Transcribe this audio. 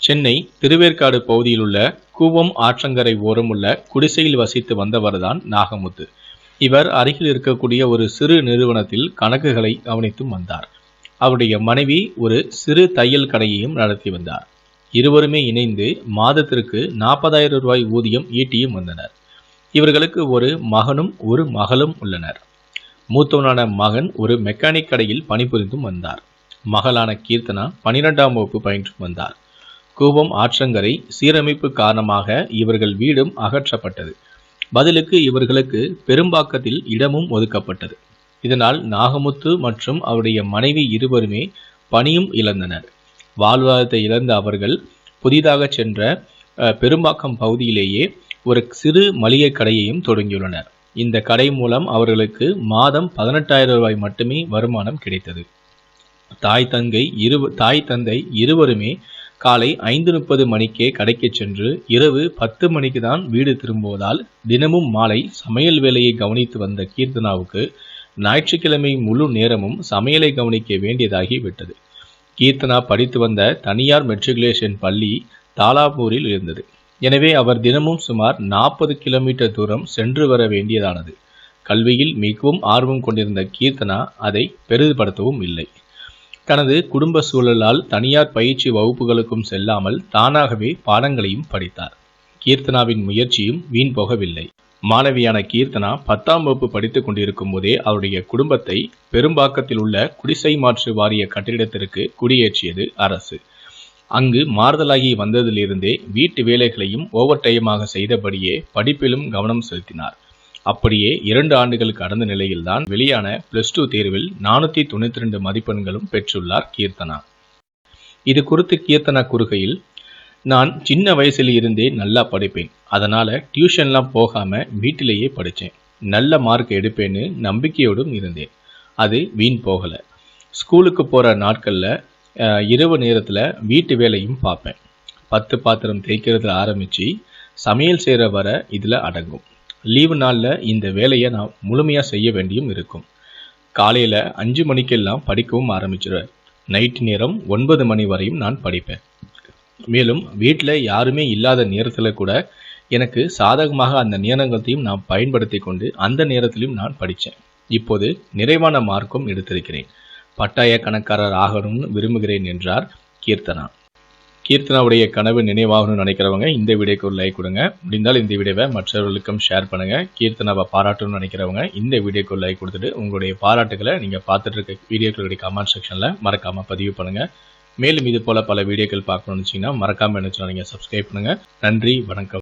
சென்னை திருவேற்காடு பகுதியில் உள்ள கூவம் ஆற்றங்கரை ஓரமுள்ள குடிசையில் வசித்து வந்தவர்தான் நாகமுத்து. இவர் அருகில் இருக்கக்கூடிய ஒரு சிறு நிறுவனத்தில் கணக்குகளை கவனித்தும் வந்தார். அவருடைய மனைவி ஒரு சிறு தையல் கடையையும் நடத்தி வந்தார். இருவருமே இணைந்து மாதத்திற்கு நாற்பதாயிரம் ரூபாய் ஊதியம் ஈட்டியும் வந்தனர். இவர்களுக்கு ஒரு மகனும் ஒரு மகளும் உள்ளனர். மூத்தவனான மகன் ஒரு மெக்கானிக் கடையில் பணிபுரிந்தும் வந்தார். மகளான கீர்த்தனா பனிரெண்டாம் வகுப்பு பயின்றும் வந்தார். கூவம் ஆற்றங்கரை சீரமைப்பு காரணமாக இவர்கள் வீடும் அகற்றப்பட்டது. பதிலுக்கு இவர்களுக்கு பெரும்பாக்கத்தில் இடமும் ஒதுக்கப்பட்டது. இதனால் நாகமுத்து மற்றும் அவருடைய மனைவி இருவருமே பணியும் இழந்தனர். வாழ்வாதாரத்தை இழந்த அவர்கள் புதிதாக சென்ற பெரும்பாக்கம் பகுதியிலேயே ஒரு சிறு மளிகை கடையையும் தொடங்கியுள்ளனர். இந்த கடை மூலம் அவர்களுக்கு மாதம் பதினெட்டாயிரம் ரூபாய் மட்டுமே வருமானம் கிடைத்தது. தாய் தங்கை இரு தாய் தந்தை இருவருமே காலை ஐந்து முப்பது மணிக்கே கடைக்கு சென்று இரவு பத்து மணிக்கு தான் வீடு திரும்புவதால் தினமும் மாலை சமையல் வேலையை கவனித்து வந்த கீர்த்தனாவுக்கு ஞாயிற்றுக்கிழமை முழு நேரமும் சமையலை கவனிக்க வேண்டியதாகி விட்டது. கீர்த்தனா படித்து வந்த தனியார் மெட்ரிகுலேஷன் பள்ளி தாலாபூரில் இருந்தது. எனவே அவர் தினமும் சுமார் நாற்பது கிலோமீட்டர் தூரம் சென்று வர வேண்டியதானது. கல்வியில் மிகவும் ஆர்வம் கொண்டிருந்த கீர்த்தனா அதை பெரிதுபடுத்தவும் இல்லை. தனது குடும்ப சூழலால் தனியார் பயிற்சி வகுப்புகளுக்கும் செல்லாமல் தானாகவே பாடங்களையும் படித்தார். கீர்த்தனாவின் முயற்சியும் வீண் போகவில்லை. மாணவியான கீர்த்தனா பத்தாம் வகுப்பு படித்துக் கொண்டிருக்கும் போதே அவருடைய குடும்பத்தை பெரும்பாக்கத்தில் உள்ள குடிசை மாற்று வாரிய கட்டிடத்திற்கு குடியேற்றியது அரசு. அங்கு மாறுதலாகி வந்ததிலிருந்தே வீட்டு வேலைகளையும் ஓவர் டைமாக செய்தபடியே படிப்பிலும் கவனம் செலுத்தினார். அப்படியே இரண்டு ஆண்டுகள் கடந்த நிலையில்தான் வெளியான பிளஸ் டூ தேர்வில் நானூற்றி தொண்ணூற்றி ரெண்டு மதிப்பெண்களும் பெற்றுள்ளார் கீர்த்தனா. இது குறித்து கீர்த்தனா கூறுகையில் நான் சின்ன வயசுல இருந்தே நல்லா படிப்பேன். அதனால் டியூஷன்லாம் போகாமல் வீட்டிலேயே படித்தேன் நல்ல மார்க் எடுப்பேன்னு நம்பிக்கையோடும் இருந்தேன். அது வீண் போகலை. ஸ்கூலுக்கு போகிற நாட்களில் இரவு நேரத்தில் வீட்டு வேலையும் பார்ப்பேன் பத்து பாத்திரம் தேய்க்கிறதுல ஆரம்பித்து சமையல் செய்கிற வர இதில் அடங்கும். லீவு நாளில் இந்த வேலையை நான் முழுமையாக செய்ய வேண்டியும் இருக்கும். காலையில் அஞ்சு மணிக்கெல்லாம் படிக்கவும் ஆரம்பிச்சிடுவேன் நைட் நேரம் ஒன்பது மணி வரையும் நான் படிப்பேன். மேலும் வீட்டில் யாருமே இல்லாத நேரத்தில் கூட எனக்கு சாதகமாக அந்த நேரங்களையும் நான் பயன்படுத்தி கொண்டு அந்த நேரத்திலையும் நான் படித்தேன் இப்போது நிறைவான மார்க்கும் எடுத்திருக்கிறேன். பட்டாய கணக்காரர் ஆகணும்னு விரும்புகிறேன் என்றார் கீர்த்தனா. கீர்த்தனாவுடைய கனவு நினைவாகணும்னு நினைக்கிறவங்க இந்த வீடியோக்கு ஒரு லைக் கொடுங்க. முடிந்தால் இந்த வீடியோவை மற்றவர்களுக்கும் ஷேர் பண்ணுங்க. கீர்த்தனாவை பாராட்டணும்னு நினைக்கிறவங்க இந்த வீடியோக்கு ஒரு லைக் கொடுத்துட்டு உங்களுடைய பாராட்டுகளை நீங்கள் பார்த்துட்டு இருக்க வீடியோக்களுடைய கமெண்ட் செக்ஷனில் மறக்காம பதிவு பண்ணுங்க. மேலும் இது போல பல வீடியோக்கள் பார்க்கணும்னு வச்சிங்கன்னா மறக்காம என்ன நீங்கள் சப்ஸ்கிரைப் பண்ணுங்க. நன்றி வணக்கம்.